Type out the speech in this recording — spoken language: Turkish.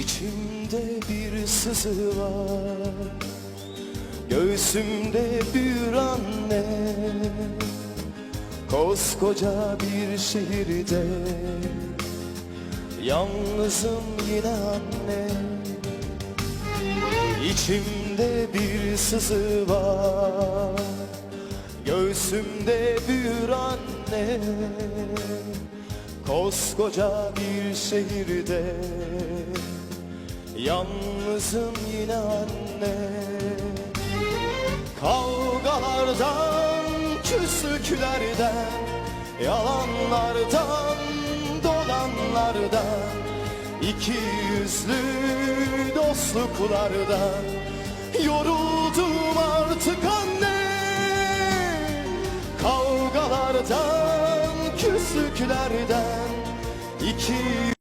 İçimde bir sızı var. Göğsümde bir anne. Koskoca bir şehirde. Yalnızım yine anne. İçimde bir sızı var. Göğsümde bir anne. Koskoca bir şehirde Yalnızım yine anne. Kavgalardan, küslüklerden Yalanlardan, dolanlardan iki yüzlü dostluklardan Yoruldum artık anne. Kavgalardan, küslüklerden iki